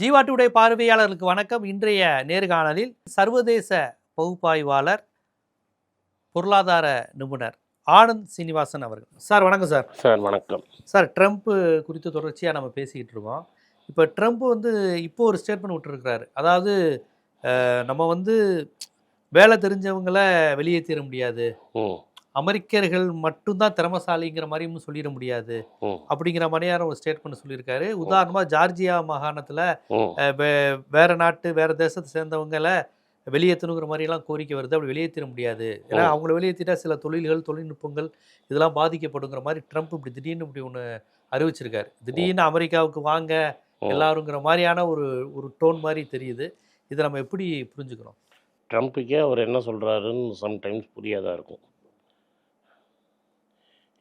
ஜீவாட்டுடைய பார்வையாளர்களுக்கு வணக்கம். இன்றைய நேர்காணலில் சர்வதேச பகுப்பாய்வாளர் பொருளாதார நிபுணர் ஆனந்த் சீனிவாசன் அவர்கள். சார் வணக்கம் சார். சார் வணக்கம். சார் ட்ரம்ப் குறித்து தொடர்ச்சியாக நம்ம பேசிக்கிட்டு இருக்கோம். இப்போ ட்ரம்ப் வந்து இப்போ ஒரு ஸ்டேட்மெண்ட் விட்டுருக்கிறாரு. அதாவது நம்ம வந்து வேலை தெரிஞ்சவங்கள வெளியேற்றிட முடியாது. அமெரிக்கர்கள் மட்டும்தான் திறமசாலிங்கிற மாதிரியும் சொல்லிட முடியாது. அப்படிங்கிற மாதிரியான ஒரு ஸ்டேட்மெண்ட் சொல்லியிருக்காரு. உதாரணமா ஜார்ஜியா மாகாணத்துல வேற நாட்டு வேற தேசத்தை சேர்ந்தவங்களை வெளியேற்றணுங்கிற மாதிரிலாம் கோரிக்கை வருது. அப்படி வெளியேற்றிட முடியாது. ஏன்னா. அவங்கள வெளியேற்றிட்டா சில தொழில்கள் தொழில்நுட்பங்கள் இதெல்லாம் பாதிக்கப்படுங்கிற மாதிரி ட்ரம்ப் இப்படி திடீர்னு இப்படி ஒன்று அறிவிச்சிருக்காரு. திடீர்னு அமெரிக்காவுக்கு வாங்க. எல்லாருங்கிற மாதிரியான ஒரு ஒரு டோன் மாதிரி தெரியுது. இதை நம்ம எப்படி புரிஞ்சுக்கிறோம்? ட்ரம்ப்புக்கே அவர் என்ன சொல்கிறாருன்னு சம்டைம்ஸ் புரியாதா இருக்கும்.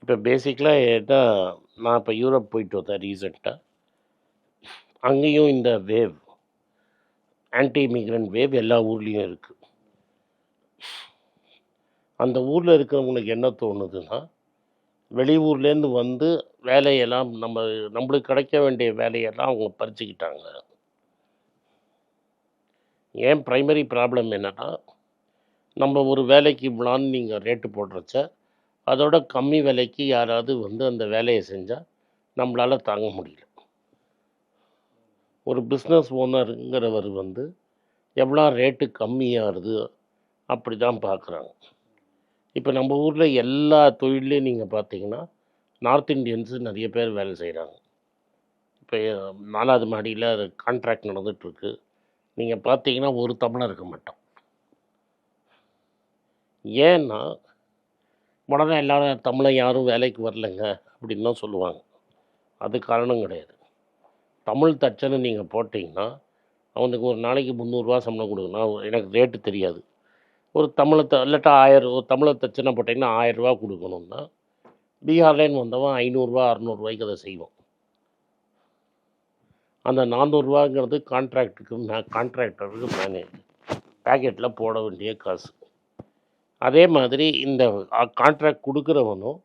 இப்போ பேசிக்கலாக ஏட்டா நான் இப்போ யூரோப் போயிட்டு வந்தேன் ரீசெண்டாக அங்கேயும் இந்த வேவ் ஆன்டி இமிக்ரண்ட் வேவ் எல்லா ஊர்லேயும் இருக்குது அந்த ஊரில் இருக்கிறவங்களுக்கு என்ன தோணுதுன்னா வெளியூர்லேருந்து வந்து வேலையெல்லாம் நம்ம நம்மளுக்கு கிடைக்க வேண்டிய வேலையெல்லாம் அவங்க பறிச்சுக்கிட்டாங்க. ஏன் ப்ரைமரி ப்ராப்ளம் என்னென்னா நம்ம ஒரு வேலைக்கு இவ்வளான்னு நீங்கள் ரேட்டு போடுறச்ச அதோட கம்மி விலைக்கு யாராவது வந்து அந்த வேலையை செஞ்சால் நம்மளால் தாங்க முடியல. ஒரு பிஸ்னஸ் ஓனருங்கிறவர் வந்து எவ்வளோ ரேட்டு கம்மியாகுது அப்படி தான் பார்க்குறாங்க இப்போ நம்ம ஊரில் எல்லா தொழிலையும் நீங்கள் பார்த்தீங்கன்னா நார்த் இந்தியன்ஸு நிறைய பேர் வேலை செய்கிறாங்க இப்போ நாலாவது மாடியில் கான்ட்ராக்ட் நடந்துகிட்ருக்கு நீங்கள் பார்த்தீங்கன்னா ஒரு தமிழர் இருக்க மாட்டோம். ஏன்னா உடனே எல்லாரும் தமிழன் யாரும் வேலைக்கு வரலைங்க அப்படின்னு தான் சொல்லுவாங்க. அது காரணம் கிடையாது. தமிழ் தச்சன்னு நீங்கள் போட்டிங்கன்னா அவனுக்கு ஒரு நாளைக்கு முந்நூறுரூவா சம்பளம் கொடுக்கணும். எனக்கு ரேட்டு தெரியாது. ஒரு தமிழை த இல்லாட்டா ஆயிரம் ஒரு தமிழை தச்சனை போட்டிங்கன்னா ஆயிரரூவா கொடுக்கணும்னா பீகார்லேன்னு வந்தவன் ஐநூறுரூவா அறநூறுவாய்க்கு அதை செய்வோம் அந்த நானூறுரூவாங்கிறது கான்ட்ராக்டுக்கு மே கான்ட்ராக்டருக்கு மேனேஜ் பேக்கெட்டில் போட வேண்டிய காசு. அதே மாதிரி இந்த கான்ட்ராக்ட் கொடுக்குறவனும்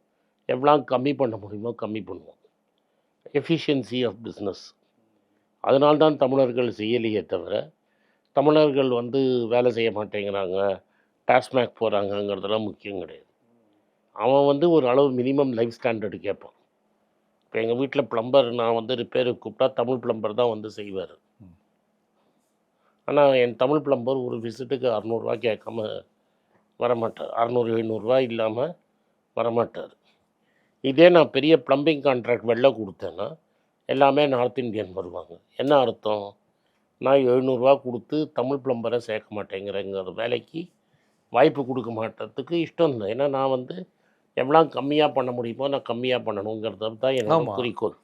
எவ்வளோ கம்மி பண்ண முடியுமோ கம்மி பண்ணுவோம் எஃபிஷியன்சி ஆஃப் பிஸ்னஸ் அதனால்தான் தமிழர்கள் செய்யலையே தவிர தமிழர்கள் வந்து வேலை செய்ய மாட்டேங்கிறாங்க டாஸ்மேக் போகிறாங்கங்கிறதெல்லாம் முக்கியம் கிடையாது. அவன் வந்து ஒரு அளவு மினிமம் லைஃப் ஸ்டாண்டர்டு கேட்பான். இப்போ எங்கள் வீட்டில் ப்ளம்பர் நான் வந்து ரிப்பேருக்கு கூப்பிட்டா தமிழ் ப்ளம்பர் தான் வந்து செய்வார். ஆனால் என் தமிழ் ப்ளம்பர் ஒரு விசிட்டுக்கு அறநூறுவா கேட்காம வரமாட்டார். அறநூறு எழுநூறுவா இல்லாமல் வரமாட்டார். இதே நான் பெரிய ப்ளம்பிங் கான்ட்ராக்ட் வெளில கொடுத்தேன்னா எல்லாமே நார்த் இந்தியன் வருவாங்க. என்ன அர்த்தம்? நான் எழுநூறுவா கொடுத்து தமிழ் ப்ளம்பரை சேர்க்க மாட்டேங்கிறேங்கிற வேலைக்கு வாய்ப்பு கொடுக்க மாட்டதுக்கு இஷ்டம் இல்லை. ஏன்னா நான் வந்து எவ்வளோ கம்மியாக பண்ண முடியுமோ நான் கம்மியாக பண்ணணுங்கிறது தான் என்னோட. குறிக்கோள்.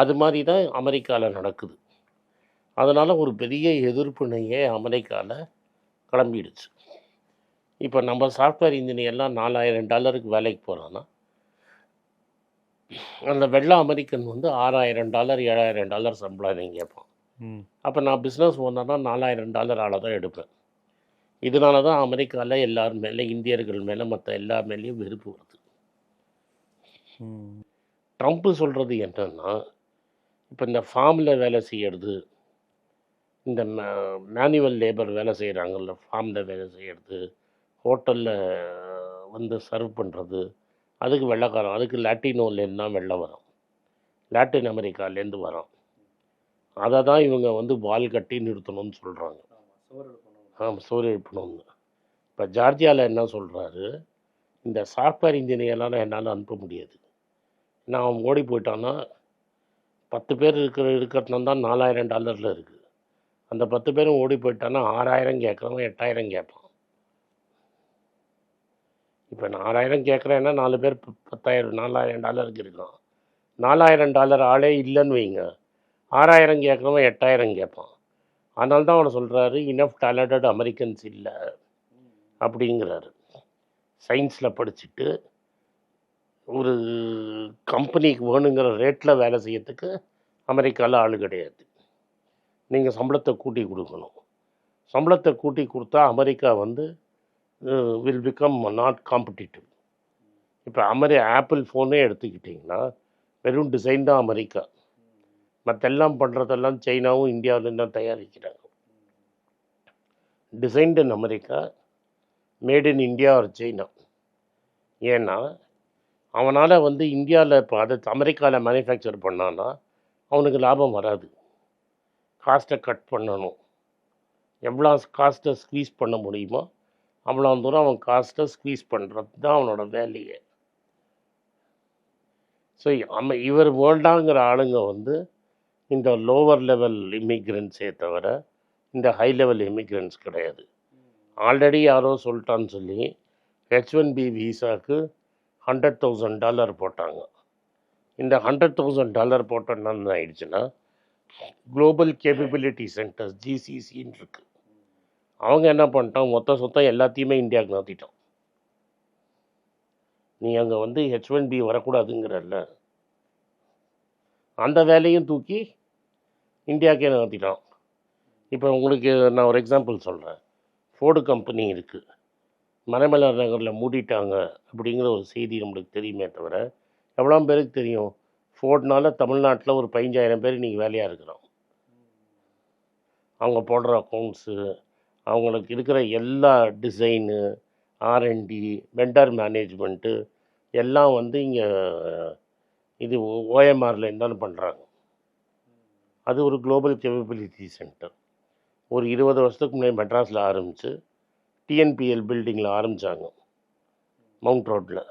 அது மாதிரி தான் அமெரிக்காவில் நடக்குது. அதனால் ஒரு பெரிய எதிர்ப்பினையே அமெரிக்காவில் கிளம்பிடுச்சு. இப்போ நம்ம சாஃப்ட்வேர் இன்ஜினியர்லாம் நாலாயிரம் டாலருக்கு வேலைக்கு போகிறான்னா அந்த வெள்ளை அமெரிக்கன் வந்து ஆறாயிரம் டாலர் ஏழாயிரம் டாலர் சம்பளம் நீங்கள் கேட்பான் அப்போ நான் பிஸ்னஸ் ஓனர்னா நாலாயிரம் டாலர் ஆளை தான் எடுப்பேன். இதனால தான் அமெரிக்காவில் எல்லார் மேலே இந்தியர்கள் மேலே மற்ற எல்லா மேலேயும் வெறுப்பு வருது. ட்ரம்ப்பு சொல்கிறது என்னன்னா இப்போ இந்த ஃபார்மில் வேலை செய்யறது இந்த மேனுவல் லேபர் வேலை செய்கிறாங்கல்ல ஃபார்மில் வேலை செய்கிறது ஹோட்டலில் வந்து சர்வ் பண்ணுறது அதுக்கு வெள்ளைக்காரன் அதுக்கு லாட்டினோலேருந்து தான் வெள்ளை வரும். லாட்டின் அமெரிக்காலேருந்து வரோம் அதை தான் இவங்க வந்து வால் கட்டி நிறுத்தணும்னு சொல்கிறாங்க ஆமாம் சோறு எழுப்பணும்னு. இப்போ ஜார்ஜியாவில் என்ன சொல்கிறாரு இந்த சாஃப்ட்வேர் இன்ஜினியர்லாம் என்னால் அனுப்ப முடியாது. நான் அவன் ஓடி போயிட்டான்னா பத்து பேர் இருக்கிற இருக்கிறதுனா தான் நாலாயிரம் டாலரில் இருக்குது அந்த பத்து பேரும் ஓடி போயிட்டான்னா ஆறாயிரம் கேட்குறவன் எட்டாயிரம் கேட்பான். இப்போ நாலாயிரம் கேட்குறேன்னா நாலு பேர் பத்தாயிரம் நாலாயிரம் டாலருக்கு இருக்கான் நாலாயிரம் டாலர் ஆளே இல்லைன்னு வைங்க. ஆறாயிரம் கேட்குறவன் எட்டாயிரம் கேட்பான். அதனால தான் அவனை சொல்கிறாரு இனஃப் டேலண்டட் அமெரிக்கன்ஸ் இல்லை. அப்படிங்கிறாரு. சயின்ஸில் படிச்சுட்டு ஒரு கம்பெனிக்கு வேணுங்கிற ரேட்டில் வேலை செய்யறதுக்கு அமெரிக்காவில் ஆள் கிடையாது. நீங்கள் சம்பளத்தை கூட்டி கொடுக்கணும். சம்பளத்தை கூட்டி கொடுத்தா அமெரிக்கா வந்து வில் பிகம் நாட் காம்படிட்டிவ் இப்போ அமெரி ஆப்பிள் ஃபோனே எடுத்துக்கிட்டிங்கன்னா வெறும் டிசைன் தான் அமெரிக்கா மற்றெல்லாம் பண்ணுறதெல்லாம் சைனாவும் இந்தியாவிலேருந்து தான் தயாரிக்கிறாங்க. Designed in America made in India ஒரு சைனா ஏன்னா அவனால் வந்து இந்தியாவில் இப்போ அதை அமெரிக்காவில் மேனுஃபேக்சர் பண்ணான்னா அவனுக்கு லாபம் வராது. காஸ்ட்டை கட் பண்ணணும். எவ்வளோ காஸ்ட்டை ஸ்க்வீஸ் பண்ண முடியுமோ அவ்வளோ தூரம் அவன் காஸ்ட்டை ஸ்க்வீஸ் பண்ணுறது தான் அவனோட வேலையே. ஸோ அம்ம இவர் வேர்ல்டாங்கிற ஆளுங்க வந்து இந்த லோவர் லெவல் இமிக்ரெண்ட்ஸே தவிர இந்த ஹை லெவல் இமிக்ரெண்ட்ஸ் கிடையாது. ஆல்ரெடி யாரோ சொல்லிட்டான்னு சொல்லி ஹெச் ஒன் பி விசாக்கு ஹண்ட்ரட் தௌசண்ட் டாலர் போட்டாங்க. இந்த ஹண்ட்ரட் தௌசண்ட் டாலர் போட்டோன்னா ஆயிடுச்சுன்னா குளோபல் கேப்பபிலிட்டி சென்டர்ஸ் ஜிசிசின்னு இருக்குது அவங்க என்ன பண்ணிட்டான் மொத்த சொத்தம் எல்லாத்தையுமே இந்தியாவுக்கு நகர்த்திட்டோம். நீ அங்கே வந்து ஹெச் ஒன் பி வரக்கூடாதுங்கிறல்ல. அந்த வேலையும் தூக்கி இந்தியாவுக்கே நகர்த்திட்டான் இப்போ உங்களுக்கு நான் ஒரு எக்ஸாம்பிள் சொல்கிறேன் ஃபோர்டு கம்பெனி இருக்குது மறைமலர் நகரில் மூடிட்டாங்க அப்படிங்கிற ஒரு செய்தி நம்மளுக்கு தெரியுமே தவிர எவ்வளோ பேருக்கு தெரியும்? ஃபோர்ட்னால தமிழ்நாட்டில் ஒரு பதினஞ்சாயிரம் பேர் இன்றைக்கி வேலையாக இருக்கிறோம். அவங்க போடுற அக்கௌண்ட்ஸு அவங்களுக்கு இருக்கிற எல்லா டிசைனு ஆர்என்டி வெண்டர் மேனேஜ்மெண்ட்டு எல்லாம் வந்து இங்கே இது ஓஎம்ஆரில் இருந்தாலும் பண்ணுறாங்க அது ஒரு குளோபல் கேப்பபிலிட்டி சென்டர் ஒரு இருபது வருஷத்துக்கு முன்னாடி மெட்ராஸில் ஆரம்பித்து டிஎன்பிஎல் பில்டிங்கில் ஆரம்பித்தாங்க மவுண்ட் ரோட்டில்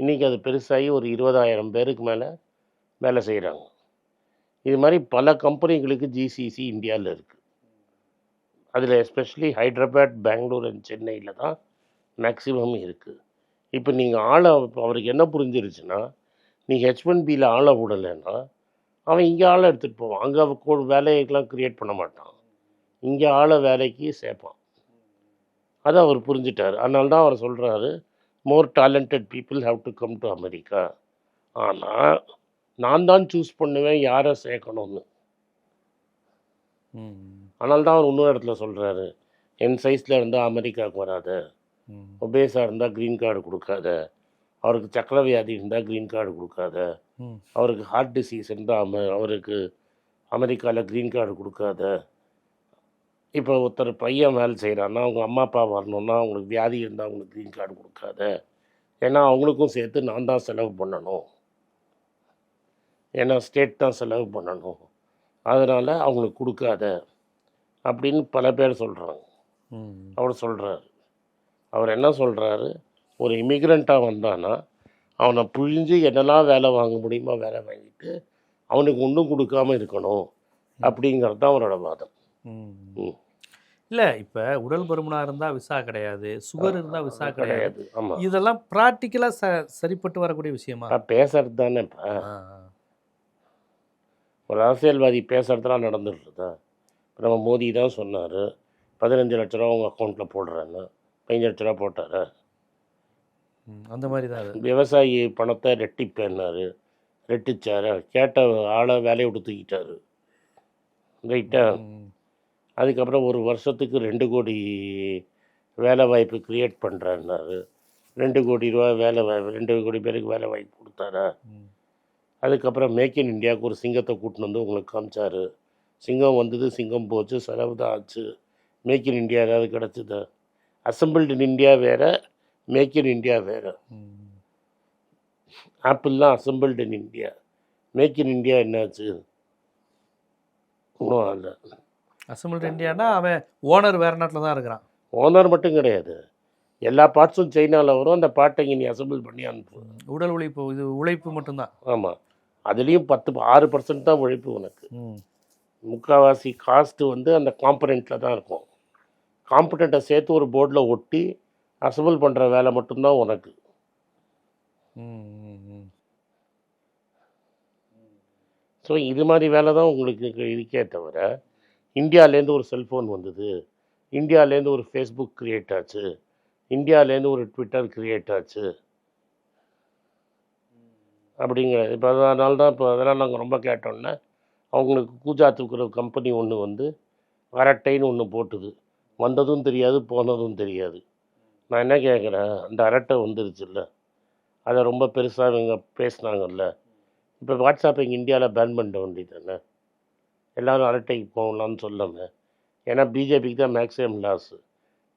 இன்றைக்கி அது பெருசாகி ஒரு இருபதாயிரம் பேருக்கு மேலே வேலை செய்கிறாங்க இது மாதிரி பல கம்பெனிகளுக்கு ஜிசிசி இந்தியாவில் இருக்குது அதில் எஸ்பெஷலி ஹைதராபாத் பெங்களூர் அண்ட் சென்னையில் தான் மேக்ஸிமம் இருக்குது இப்போ நீங்கள் ஆளை அவருக்கு என்ன புரிஞ்சிருச்சுன்னா நீங்கள் ஹெச் ஒன் பியில் ஆளை விடலைன்னா அவன் இங்கே ஆளை எடுத்துகிட்டு போவான். அங்கே வேலையெல்லாம் க்ரியேட் பண்ண மாட்டான். இங்கே ஆளை வேலைக்கு சேர்ப்பான். அதை அவர் புரிஞ்சிட்டார். அதனால தான் அவர் சொல்கிறாரு more talented people have to come to America ஆனால் நான் தான் சூஸ் பண்ணுவேன் யாரை சேர்க்கணும்னு. அதனால தான் அவர் இன்னொரு இடத்துல சொல்கிறாரு என் சைஸில் இருந்தால் அமெரிக்காவுக்கு வராத. ஒபேஸாக இருந்தால் க்ரீன் கார்டு கொடுக்காத. அவருக்கு சக்கரை வியாதி இருந்தால் க்ரீன் கார்டு கொடுக்காத அவருக்கு ஹார்ட் டிசீஸ் இருந்தால் அம அவருக்கு அமெரிக்காவில் க்ரீன் கார்டு கொடுக்காத. இப்போ ஒருத்தர் பையன் வேலை செய்கிறான்னா அவங்க அம்மா அப்பா வரணுன்னா அவங்களுக்கு வியாதி இருந்தால் அவங்களுக்கு க்ரீன் கார்டு கொடுக்காத. ஏன்னா அவங்களுக்கும் சேர்த்து நான் தான் செலவு பண்ணணும். ஏன்னா ஸ்டேட் தான் செலவு பண்ணணும். அதனால் அவங்களுக்கு கொடுக்காத. அப்படின்னு பல பேர் சொல்கிறாங்க அவர் சொல்கிறாரு அவர் என்ன சொல்கிறாரு ஒரு இமிக்ரெண்ட்டாக வந்தானா அவனை புழிஞ்சு என்னெல்லாம் வேலை வாங்க முடியுமோ வேலை வாங்கிட்டு அவனுக்கு ஒன்றும் கொடுக்காம இருக்கணும் அப்படிங்கிறது தான் அவரோட வாதம். இல்ல இப்ப உடல் பருமனா இருந்தா விசா கிடையாது சுகர் இருந்தா விசா கிடையாது. ஆமாம் இதெல்லாம் ப்ராக்டிக்கலா ச சரிப்பட்டு வரக்கூடிய விஷயமா? பேசுறது தானே இப்போ. ஒரு அரசியல்வாதி பேசுறதுலாம் இப்போ நம்ம மோடி தான் சொன்னார். பதினஞ்சு லட்ச ரூபா உங்கள் அக்கௌண்ட்டில் போடுறேன்னு. பதினஞ்சு லட்ச ரூபா போட்டார்? அந்த மாதிரி தான் விவசாயி பணத்தை ரெட்டிப்பேன்னாரு. ரெட்டிச்சாரு. கேட்ட ஆளை வேலையை விட்டு தூக்கிட்டாரு. ரைட்டா அதுக்கப்புறம் ஒரு வருஷத்துக்கு ரெண்டு கோடி வேலை வாய்ப்பு க்ரியேட் பண்ணுறாருனாரு ரெண்டு கோடி ரூபா வேலை வாய்ப்பு ரெண்டு கோடி பேருக்கு வேலை வாய்ப்பு கொடுத்தாரா? அதுக்கப்புறம் மேக் இன் இந்தியாவுக்கு ஒரு சிங்கத்தை கூட்டின்னு வந்து உங்களுக்கு காமிச்சாரு. சிங்கம் வந்தது சிங்கம் போச்சு செலவு தான் ஆச்சு. மேக் இன் இந்தியா ஏதாவது கிடச்சிதா? அசம்பிள்டு இன் இந்தியா வேறு மேக் இன் இந்தியா வேறு. ஆப்பிள்லாம் assembled in India make in India என்னாச்சு? ஒன்றும் இல்லை அசம்பிள் இந்தியானா அவன் ஓனர் வேற நாட்டில் தான் இருக்கிறான். ஓனர் மட்டும் கிடையாது. எல்லா பார்ட்ஸும் சைனாவில் வரும். அந்த பார்ட்டை இங்கே நீ அசம்பிள் பண்ணி அனுப்பு. உடல் உழைப்பு இது உழைப்பு மட்டும்தான். ஆமாம் அதுலேயும் பத்து ஆறு பர்சன்ட் தான் உழைப்பு உனக்கு. முக்கால்வாசி காஸ்ட்டு வந்து அந்த காம்பனண்ட்டில் தான் இருக்கும். காம்பனண்ட்டை சேர்த்து ஒரு போர்டில் ஒட்டி அசம்பிள் பண்ணுற வேலை மட்டும்தான் உனக்கு. ஸோ இது மாதிரி வேலை தான் உங்களுக்கு இருக்கே தவிர இந்தியாவிலேருந்து ஒரு செல்ஃபோன் வந்தது. இந்தியாவிலேருந்து ஒரு ஃபேஸ்புக் க்ரியேட் ஆச்சு. இந்தியாவிலேருந்து ஒரு ட்விட்டர் க்ரியேட் ஆச்சு. அப்படிங்கிற இப்போ அதனால தான் இப்போ அதெல்லாம் நாங்கள் ரொம்ப கேட்டோன்னே அவங்களுக்கு கூஜா தூக்குற கம்பெனி ஒன்று வந்து அரட்டைன்னு ஒன்று போட்டுது. வந்ததும் தெரியாது போனதும் தெரியாது. நான் என்ன கேட்குறேன் அந்த அரட்டை வந்துருச்சுல்ல. அதை ரொம்ப பெருசாக இவங்க பேசுனாங்கல்ல. இப்போ வாட்ஸ்அப் இங்கே இந்தியாவில் பேன் பண்ணிட வேண்டியது தானே? எல்லோரும் அரட்டைக்கு போகலான்னு சொல்லாமல் ஏன்னா பிஜேபிக்கு தான் மேக்ஸிமம் லாஸு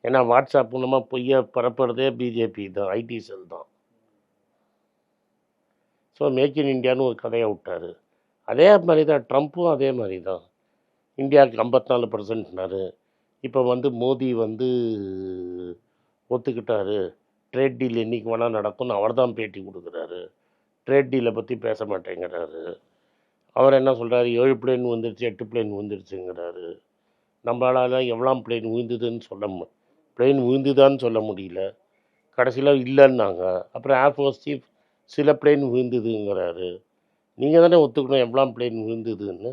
ஏன்னா வாட்ஸ்அப் மூலமாக பொய்யை பரப்புறதே பிஜேபி தான் ஐடி செல் தான். ஸோ மேக் இன் இண்டியான்னு ஒரு கதையை விட்டார். அதே மாதிரி தான் ட்ரம்ப்பும் அதே மாதிரி தான் இந்தியாவுக்கு ஐம்பத்தி நாலு பர்சன்ட்னாரு இப்போ வந்து மோடி வந்து ஒத்துக்கிட்டாரு. ட்ரேட் டீல் என்றைக்கு வேணால் நடக்கும்னு அவர் தான் பேட்டி கொடுக்குறாரு. ட்ரேட் டீலை பற்றி பேச மாட்டேங்கிறாரு. அவர் என்ன சொல்கிறாரு ஏழு பிளேன் வந்துருச்சு எட்டு பிளேன் வந்துருச்சுங்கிறாரு நம்மளால் எவ்வளோ பிளேன் விழுந்ததுன்னு சொல்ல மு பிளேன் விழுந்துதான்னு சொல்ல முடியல. கடைசியில் இல்லைன்னாங்க. அப்புறம் ஏர்ஃபோர்ஸ் சீஃப் சில பிளேன் விழுந்ததுங்கிறாரு. நீங்கள் தானே ஒத்துக்கணும் எவ்வளோ பிளேன் விழுந்ததுன்னு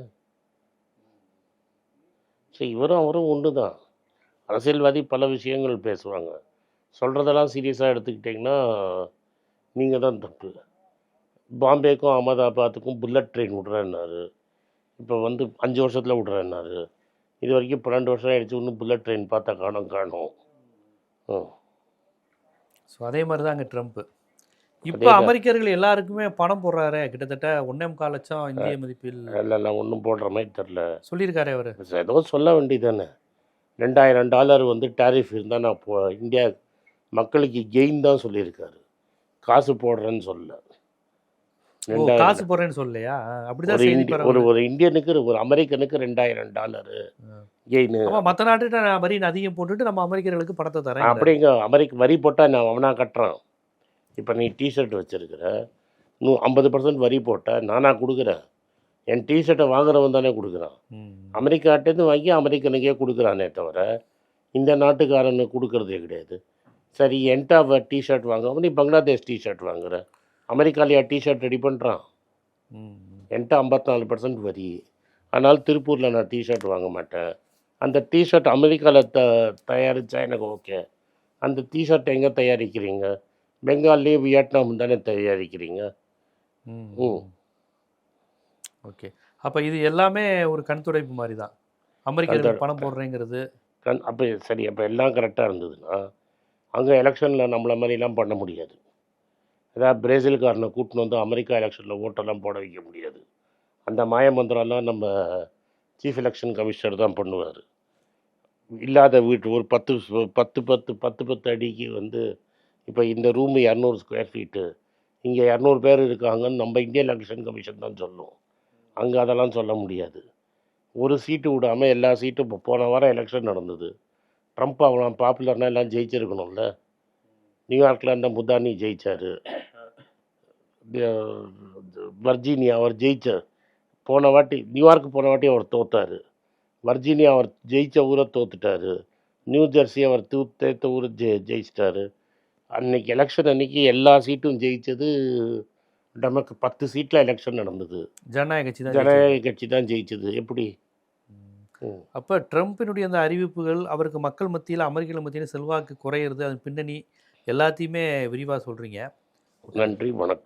சரி இவரும் அவரும் ஒன்று தான். அரசியல்வாதி பல விஷயங்கள் பேசுவாங்க. சொல்கிறதெல்லாம் சீரியஸாக எடுத்துக்கிட்டிங்கன்னா நீங்கள் தான் தப்பு. பாம்பேக்கும் அகமதாபாத்துக்கும் புல்லட் ட்ரெயின் விட்றேன்னாரு. இப்போ வந்து அஞ்சு வருஷத்தில் விட்றேன்னாரு. இது வரைக்கும் பன்னெண்டு வருஷம் ஆகிடுச்சு இன்னும் புல்லட் ட்ரெயின் பார்த்தா காணும் காணோம். ஸோ அதே மாதிரி தான் அங்கே ட்ரம்ப்பு இப்போ. அமெரிக்கர்கள் எல்லாருக்குமே பணம் போடுறாரு. கிட்டத்தட்ட ஒன்னே முக்கால் லட்சம் இந்திய மதிப்பில். இல்லை நான் ஒன்றும் போடுற மாதிரி தெரில சொல்லியிருக்காரு அவர். ஏதோ சொல்ல வேண்டியதானே ரெண்டாயிரம் டாலர் வந்து டேரிஃப் இருந்தால் நான் போ இந்தியா மக்களுக்கு கெயின் தான் சொல்லியிருக்காரு. காசு போடுறேன்னு சொல்லல. காசு போடுறேன்னு சொல்லலையா? அப்படிதான் ஒரு ஒரு இந்தியனுக்கு ஒரு அமெரிக்கனுக்கு ரெண்டாயிரம் டாலரு கெயின். மற்ற நாட்டுகிட்ட நான் வரி அதிகம் போட்டுட்டு நம்ம அமெரிக்கர்களுக்கு பணத்தை தரேன். அப்படிங்க அமெரிக்க வரி போட்டால் நான் அவனா கட்டுறான். இப்போ நீ டிஷர்ட் வச்சுருக்கிற நூ ஐம்பது பர்சன்ட் வரி போட்டால் நானாக கொடுக்குறேன் என் டிஷர்ட்டை வாங்குறவன் தானே கொடுக்குறான். அமெரிக்காட்டேருந்து வாங்கி அமெரிக்கனுக்கே கொடுக்குறானே தவிர இந்த நாட்டுக்காரனுக்கு கொடுக்கறதே கிடையாது. சரி என்கிட்ட டிஷர்ட் வாங்க நீ பங்களாதேஷ் டிஷர்ட் வாங்குற. அமெரிக்காலையா டிஷர்ட் ரெடி பண்ணுறான் என்கிட்ட ஐம்பத்தி நாலு பர்சன்ட் வரி. ஆனால் திருப்பூரில் நான் டிஷர்ட் வாங்க மாட்டேன். அந்த டிஷர்ட் அமெரிக்காவில் த தயாரித்தா எனக்கு ஓகே. அந்த டிஷர்ட் எங்கே தயாரிக்கிறீங்க? பெங்கால்லே வியட்நாம் தானே தயாரிக்கிறீங்க? ம். ஓகே. அப்ப இது எல்லாமே ஒரு கண் துடைப்பு மாதிரி தான். கண் பணம் போடுறேங்கிறது. கண் அப்போ சரி அப்போ எல்லாம் கரெக்டாக இருந்ததுன்னா அங்கே எலெக்ஷனில் நம்மள மாதிரிலாம் பண்ண முடியாது. ஏதாவது பிரேசில்காரனை கூட்டின்னு வந்து அமெரிக்கா எலெக்ஷனில் ஓட்டெல்லாம் போட வைக்க முடியாது. அந்த மாய மந்திரம்லாம் நம்ம சீஃப் எலெக்ஷன் கமிஷனர் தான் பண்ணுவார். இல்லாத வீட்டு ஒரு பத்து பத்து பத்து பத்து பத்து அடிக்கு வந்து இப்போ இந்த ரூமு இரநூறு ஸ்கொயர் ஃபீட்டு இங்கே இரநூறு பேர் இருக்காங்கன்னு நம்ம இந்தியன் எலெக்ஷன் கமிஷன் தான் சொல்லும். அங்கே அதெல்லாம் சொல்ல முடியாது. ஒரு சீட்டு விடாமல் எல்லா சீட்டும் இப்போ போன வாரம் எலெக்ஷன் நடந்தது. ட்ரம்ப் அவன் பாப்புலர்னால் எல்லாம் ஜெயிச்சிருக்கணும்ல. நியூயார்க்கில் அந்த முதானி ஜெயித்தார் வர்ஜீனியா அவர் ஜெயிச்சார் போன வாட்டி நியூயார்க் போன வாட்டி அவர் தோத்தார். வர்ஜீனியா அவர் ஜெயிச்ச ஊரை தோத்துட்டார். நியூ ஜெர்சி அவர் தூ தேத்த ஊரை ஜெ ஜெயிச்சிட்டாரு. அன்னைக்கு எலெக்ஷன் அன்னைக்கு எல்லா சீட்டும் ஜெயிச்சது நமக்கு பத்து சீட்டில் எலெக்ஷன் நடந்தது. ஜனநாயக கட்சி தான். ஜனநாயக கட்சி தான் ஜெயிச்சது. எப்படி. அப்ப ட்ரம்ப்பினுடைய அந்த அறிவிப்புகள் அவருக்கு மக்கள் மத்தியில் அமெரிக்கர்கள் மத்தியில் செல்வாக்கு குறையிறது அதன் பின்னணி எல்லாத்தையுமே விரிவா சொல்றீங்க. நன்றி வணக்கம்.